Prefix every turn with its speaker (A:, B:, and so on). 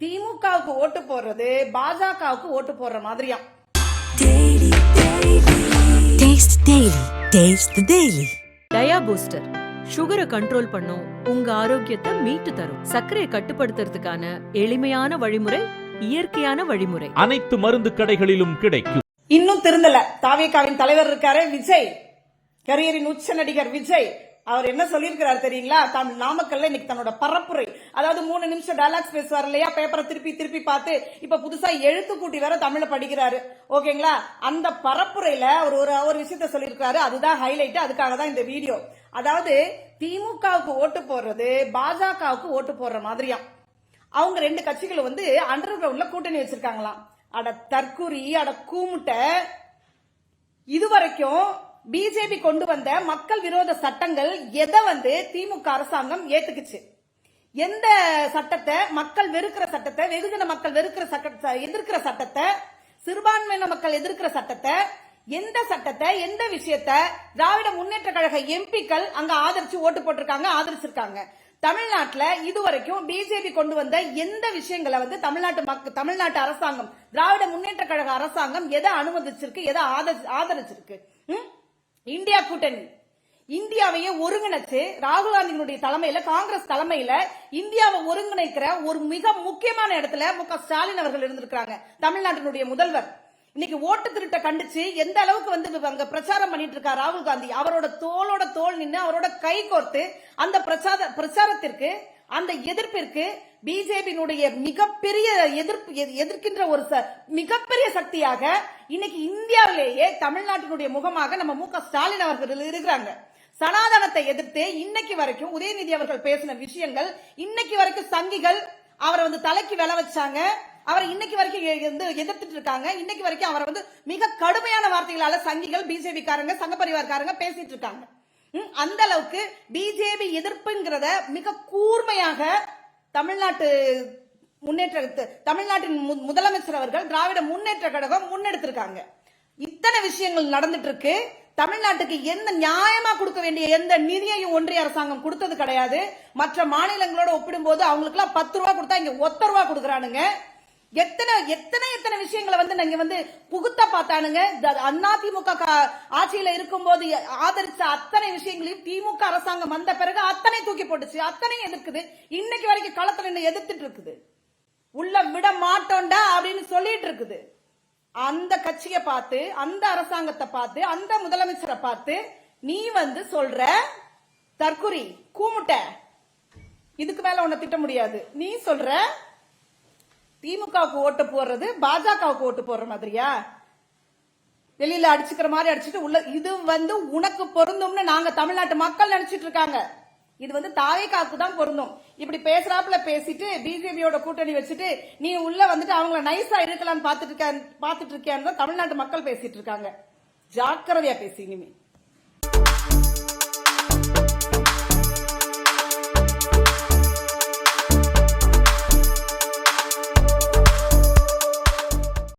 A: திமுகவுக்கு ஓட்டு போடுறது பாஜகவுக்கு ஓட்டு போடுற மாதிரியாம்
B: Daily.
C: Dia booster. சுகரை கண்ட்ரோல் பண்ணும் உங்க ஆரோக்கியத்தை மீட்டு தரும். சர்க்கரையை கட்டுப்படுத்துறதுக்கான எளிமையான வழிமுறை இயற்கையான வழிமுறை.
D: அனைத்து மருந்து கடைகளிலும் கிடைக்கும்.
A: இன்னும் திருந்தல. தாவேகாவின் தலைவர் இருக்காரு விஜய். கரியரின் உச்ச நடிகர் விஜய். அவர் என்ன சொல்லியிருக்கிறார் தெரியுங்களா? தான் நாமக்கல்ல இன்னைக்கு தன்னோட பரப்புரை. அதாவது மூணு நிமிஷம் டைலாக்ஸ் பேசுவார் இல்லையா? பேப்பரை திருப்பி திருப்பி பார்த்து இப்ப புதுசா எழுத்து கூட்டி வேற தமிழ்ல படிக்கிறாரு. ஓகேங்களா? அந்த பரப்புரையில அவர் ஒரு ஒரு விஷயத்த சொல்லியிருக்காரு அதுதான் ஹைலைட் அதுக்காக தான் இந்த வீடியோ அதாவது திமுகவுக்கு ஓட்டு போடுறது பாஜகவுக்கு ஓட்டு போடுற மாதிரியாம் அவங்க ரெண்டு கட்சிகளும் வந்து அண்டர் கிரவுண்ட்ல கூட்டணி வச்சிருக்காங்களாம். அட தற்குறி அட கூமுட்டை. இதுவரைக்கும் பிஜேபி கொண்டு வந்த மக்கள் விரோத சட்டங்கள் எதை வந்து திமுக அரசாங்கம் ஏத்துக்குச்சு? எந்த சட்டத்தை மக்கள் வெறுக்கிற சட்டத்தை வெகுஜன மக்கள் வெறுக்கிற சட்ட எதிர்க்கிற சட்டத்தை சிறுபான்மையின மக்கள் எதிர்க்கிற சட்டத்தை எந்த சட்டத்தை எந்த விஷயத்த திராவிட முன்னேற்ற கழக எம்பிக்கள் அங்க ஆதரிச்சு ஓட்டு போட்டிருக்காங்க ஆதரிச்சிருக்காங்க. தமிழ்நாட்டில் இதுவரைக்கும் பிஜேபி கொண்டு வந்த எந்த விஷயங்களை வந்து தமிழ்நாட்டு மக்கள் தமிழ்நாட்டு அரசாங்கம் திராவிட முன்னேற்ற கழக அரசாங்கம் எதை அனுமதிச்சிருக்கு எதை ஆதரி- ஆதரிச்சிருக்கு? இந்தியா கூட்டணி. இந்தியாவையே ஒருங்கிணைச்சு ராகுல் காந்தியினுடைய தலைமையில காங்கிரஸ் தலைமையில இந்தியாவை ஒருங்கிணைக்கிற ஒரு மிக முக்கியமான இடத்துல மு க ஸ்டாலின் அவர்கள் இருந்திருக்காங்க தமிழ்நாட்டினுடைய முதல்வர். இன்னைக்கு ஓட்டு திருட்ட கண்டிச்சு எந்த அளவுக்கு வந்து அங்க பிரச்சாரம் பண்ணிட்டு இருக்கார் ராகுல் காந்தி? அவரோட தோளோட தோல் நின்று அவரோட கை கோர்த்து அந்த பிரச்சார பிரச்சாரத்திற்கு அந்த எதிர்ப்பிற்கு பிஜேபியினுடைய மிகப்பெரிய எதிர்ப்பு எதிர்க்கின்ற ஒரு ச- மிகப்பெரிய சக்தியாக இன்னைக்கு இந்தியாவிலேயே தமிழ்நாட்டினுடைய முகமாக நம்ம மு க ஸ்டாலின் அவர்கள் இருக்கிறாங்க. சனாதனத்தை எதிர்த்து இன்னைக்கு வரைக்கும் உதயநிதி அவர்கள் பேசின விஷயங்கள் இன்னைக்கு வரைக்கும் சங்கிகள் அவரை வந்து தலைக்கு வில வச்சாங்க. அவரை இன்னைக்கு வரைக்கும் வந்து எதிர்த்துட்டு இருக்காங்க. இன்னைக்கு வரைக்கும் அவரை வந்து மிக கடுமையான வார்த்தைகளால சங்கிகள் பிஜேபி காரங்க சங்க பரிவார்காரங்க பேசிட்டு இருக்காங்க. அந்த அளவுக்கு பிஜேபி எதிர்ப்புங்கிறத மிக கூர்மையாக தமிழ்நாட்டு முன்னேற்ற தமிழ்நாட்டின் மு- முதலமைச்சர் அவர்கள் திராவிட முன்னேற்ற கழகம் முன்னெடுத்திருக்காங்க. இத்தனை விஷயங்கள் நடந்துட்டு இருக்கு தமிழ்நாட்டுக்கு எந்த நியாயமா கொடுக்க வேண்டிய எந்த நிதியையும் ஒன்றிய அரசாங்கம் கொடுத்தது கிடையாது. மற்ற மாநிலங்களோட ஒப்பிடும்போது அவங்களுக்கு எல்லாம் பத்து ரூபா கொடுத்தா இங்க ஒத்த ரூபா கொடுக்குறானுங்க. எத்தனை எத்தனை எத்தனை விஷயங்களை வந்து நீங்க வந்து புகுத்த பார்த்தானுங்க? அண்ணா திமுக ஆட்சியில இருக்கும்போது ஆதரிச்ச அத்தனை விஷயங்களையும் திமுக அரசாங்கம் வந்த பிறகு அத்தனை தூக்கி போட்டுச்சு. அத்தனை எதிர்க்குது. இன்னைக்கு வரைக்கும் களத்துல என்ன எதிர்த்துட்டு இருக்குது. உள்ள விட மாட்டோண்டா அப்படின்னு சொல்லிட்டு இருக்குது. அந்த கட்சியை பார்த்து அந்த அரசாங்கத்தை பார்த்து அந்த முதலமைச்சரை பார்த்து நீ வந்து சொல்ற தற்குறி கூமுட்ட. இதுக்கு மேல உன்னை திட்ட முடியாது. நீ சொல்ற திமுகவுக்கு ஓட்டு போடுறது பாஜகவுக்கு ஓட்டு போடுற மாதிரியா? வெளியில அடிச்சுக்கிற மாதிரி அடிச்சுட்டு உள்ள இது வந்து உனக்கு பொருந்தும்னு நாங்க தமிழ்நாட்டு மக்கள் நினைச்சிட்டு இருக்காங்க. இது வந்து தாவேக்காக்கு தான் பொருந்தும். இப்படி பேசுறாப்புல பேசிட்டு பிஜேபியோட கூட்டணி வச்சுட்டு நீ உள்ள வந்துட்டு அவங்கள நைஸா இருக்கலாம்னு பாத்துட்டு இருக்க பாத்துட்டு இருக்கியான்னு தான் தமிழ்நாட்டு மக்கள் பேசிட்டு இருக்காங்க. ஜாக்கிரதையா பேசி இனிமே.